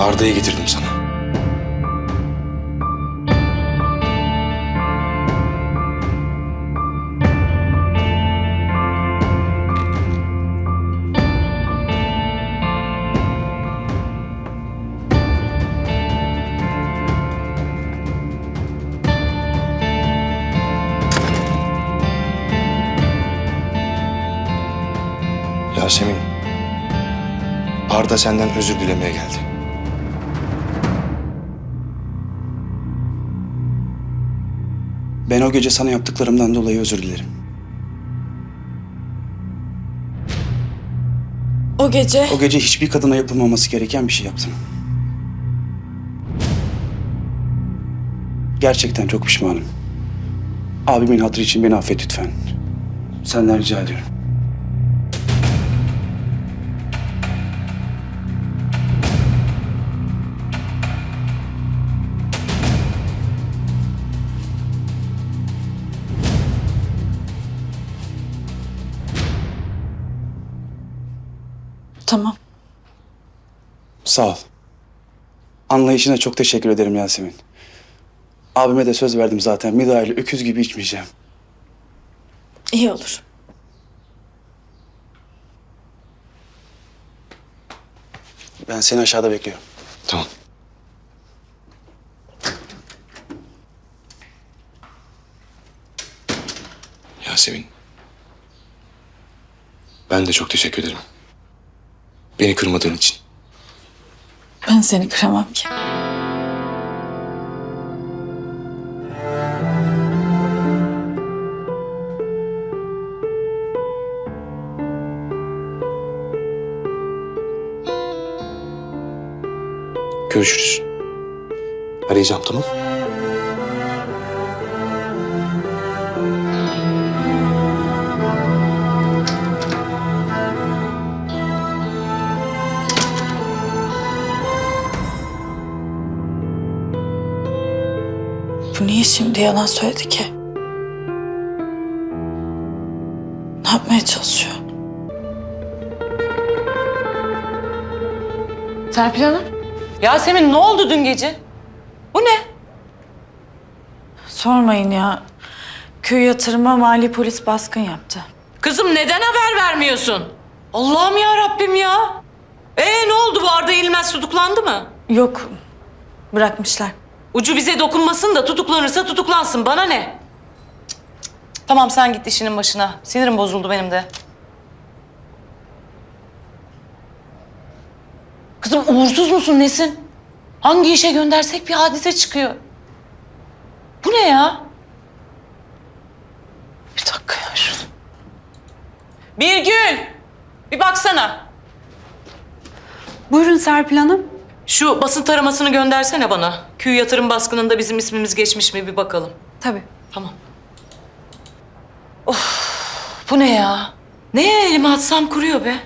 Arda'yı getirdim sana. Yasemin, Arda senden özür dilemeye geldi. Ben o gece sana yaptıklarımdan dolayı özür dilerim. O gece O gece hiçbir kadına yapılmaması gereken bir şey yaptım. Gerçekten çok pişmanım. Abimin hatırı için beni affet lütfen. Senden rica ediyorum. Tamam. Sağ ol. Anlayışına çok teşekkür ederim Yasemin. Abime de söz verdim zaten. Müdahale öküz gibi içmeyeceğim. İyi olur. Ben seni aşağıda bekliyorum. Tamam. Yasemin. Ben de çok teşekkür ederim. Beni kırmadığın için. Ben seni kıramam ki. Görüşürüz. Arayacağım tamam Bu niye şimdi yalan söyledi ki? Ne yapmaya çalışıyor? Serpil Hanım. Yasemin ne oldu dün gece? Bu ne? Sormayın ya. Köy yatırıma mali polis baskın yaptı. Kızım neden haber vermiyorsun? Allah'ım ya Rabbim ya. Ee ne oldu bu Arda Eğilmez tutuklandı mı? Yok. Bırakmışlar. Ucu bize dokunmasın da tutuklanırsa tutuklansın. Bana ne? Tamam sen git işinin başına. Sinirim bozuldu benim de. Kızım uğursuz musun nesin? Hangi işe göndersek bir hadise çıkıyor. Bu ne ya? Bir dakika ya şunu. Birgül! Bir baksana. Buyurun Serpil Hanım. Şu basın taramasını göndersene bana. Köy yatırım baskınında bizim ismimiz geçmiş mi bir bakalım. Tabii. Tamam. Of, bu ne ya? Neye elime atsam kuruyor be.